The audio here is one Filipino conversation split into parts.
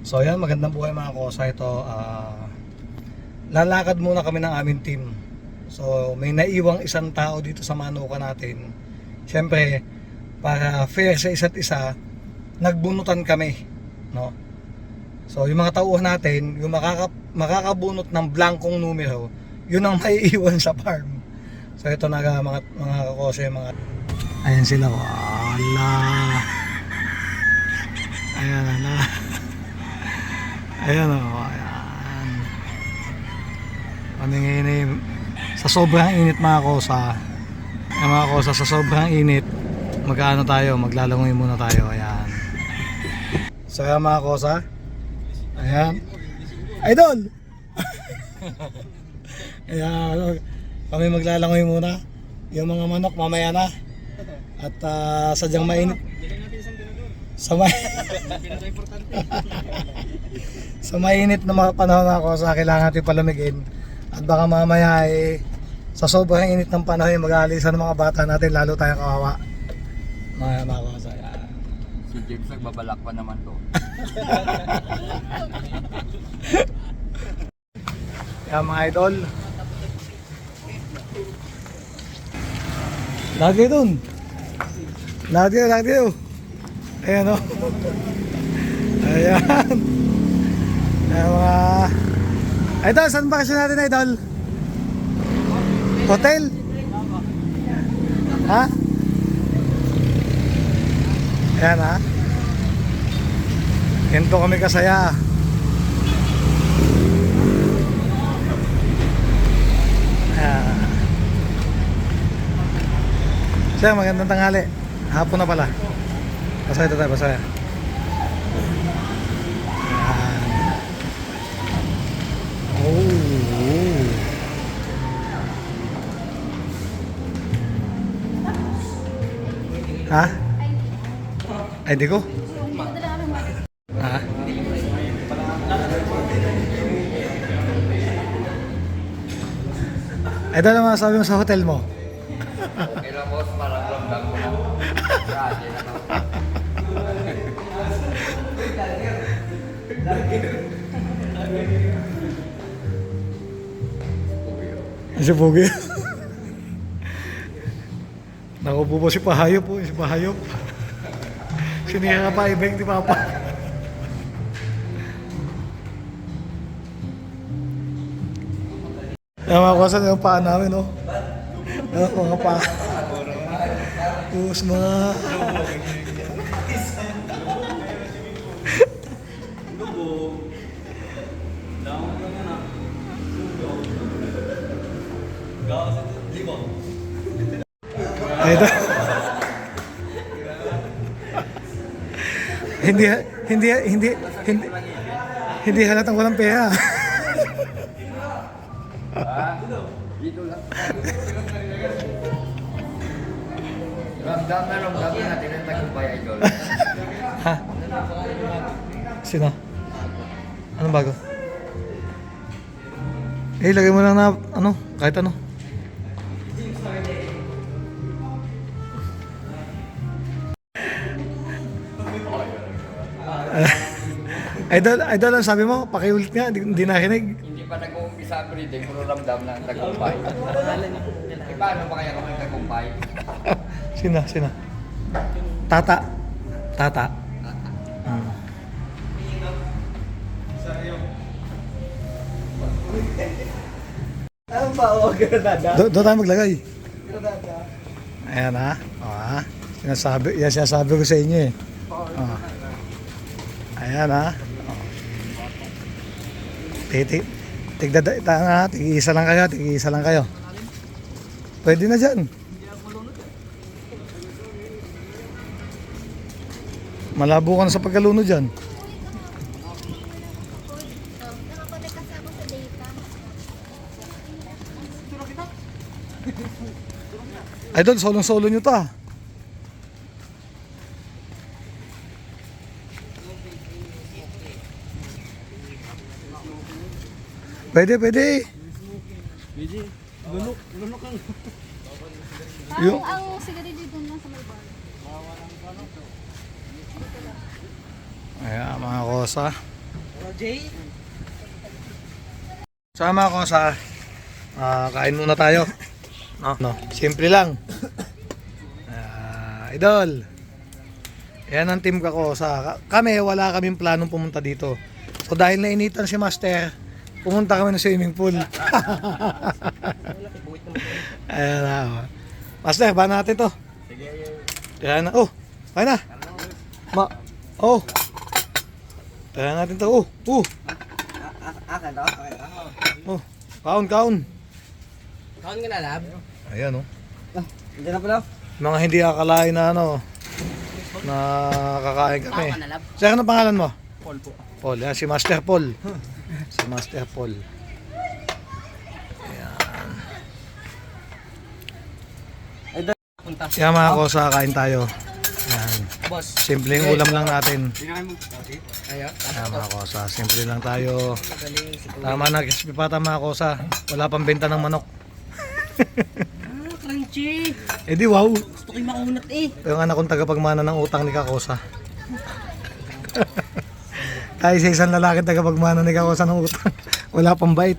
So ayan, magandang buhay mga kosa. Ito, ah, lalakad muna kami ng aming team. So may naiwang isang tao dito sa manuka natin. Siyempre, para fair sa isa't isa, nagbunutan kami. No? So yung mga tauhan natin, yung makaka, makakabunot ng blankong numero, yun ang maiiwan sa farm. So ito na mga, mga kakose, mga... Ayan sila, wala. Ayan na. Ayan o, ayan. Paninginim. Sa sobrang init mga kosa, eh, mga kosa, sa sobrang init, magkaano tayo, maglalangoy muna tayo, ayan. So ayan mga kosa, ayan. Idol! ayan, kami maglalangoy muna. Yung mga manok mamaya na. At ah, sadyang mainit. Sa may... sa mainit na mga panahon ako sa kailangan natin palamigin. At baka mamaya eh sa sobrang init ng panahon eh, mag-aalisan ng mga bata natin lalo tayong kawawa. Mga mga yan. Si James nagbabalak pa naman to. yan mga idol. Lagi dun. Lagi lagi ayan o ayan. Ayan mga idol saan bakasyon natin idol? Hotel? Ha? Ayan ha? Ganito kami kasaya. Ayan. Siya, magandang tanghali. Hapon na pala. Pasaya ito tayo, pasaya. Ayan. Oh. Ha? Ay, di ko. Ha? Ito naman sabi mo sa hotel mo. Okay lang boss, parang ramdam ko na. Grabe na Si Pugi. Nakupo po si Pahayop po, si Pahayop. Siniha pa ibig ni Papa. Yung mga kasan yung paa namin, no? Yung mga paa. Tapos mga... Ito. hindi hindi hindi hindi hindi halatang walang pera. Dito lang. Ramdam na ramdam na natin ang tagumpay idol. ha? Sino? Anong bago? Eh, lagay mo lang na, ano, kahit ano. Idol, idol, ang sabi mo, pakiulit nga, hindi, nakinig. Hindi pa nag-uumpisa ang breeding, puro ramdam na ang tagumpay. Eh paano ba kaya kung tagumpay? Sino, sino? Tata. Tata. Hmm. Ano ba o granada? Do doon tayo maglagay. Ayan ha. O ha. Sinasabi, yan sinasabi ko sa inyo eh. O. Ayan ha. Titi. Tigda, ta, tig-isa lang kayo, tig-isa lang kayo. Pwede na dyan. Malabo ka na sa sa data. Idol, solong-solo nyo to Pwede, pwede. Ang, Yung- ang sigarilyo dun lang sa may bar. Ayan, mga kosa. Jay? Sama ko sa ah, kain muna tayo. No, no. Simple lang. Ah, idol. Yan ang team ko sa kami wala kaming planong pumunta dito. So dahil nainitan si Master, pumunta kami ng swimming pool. Ayan na. oh. Master, ba natin to? Kaya na. Oh, kaya na. Ma. Oh. Kaya natin to. Oh, oh. Akin to? Akin to? Oh. Kaun, kaun. Kaon ka na, lab? Ayan oh. Hindi na pala. Mga hindi akalain na ano na kakain kami. Sir, ano pangalan mo? Paul po. Paul. Yan, si Master Paul. Si Master Paul. Punta. Yan mga kosa, kain tayo. Yan. Boss. Simpleng ulam lang natin. Ayo. Yan mga kosa, simple lang tayo. Tama na, crispy pata mga kosa. Wala pang benta ng manok. Ah, crunchy. Eh di wow. Gusto ko yung maunat eh. Yung anak kong tagapagmana ng utang ni Kakosa. Tayo sa isang lalaki tagapagmana ni Kakosa ng utang. Wala pang bait.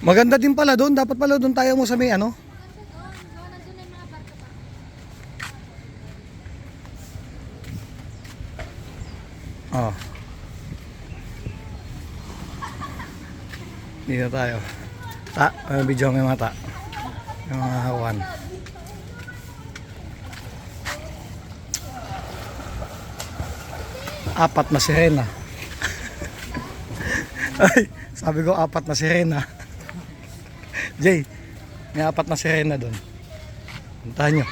Maganda din pala doon. Dapat pala doon tayo mo sa may ano. Oh. Dito tayo. Ta, may video ng mata. Yung mga hawan. Apat na sirena. Ay, sabi ko apat na sirena. Jay, may apat na sirena doon. Puntahan nyo.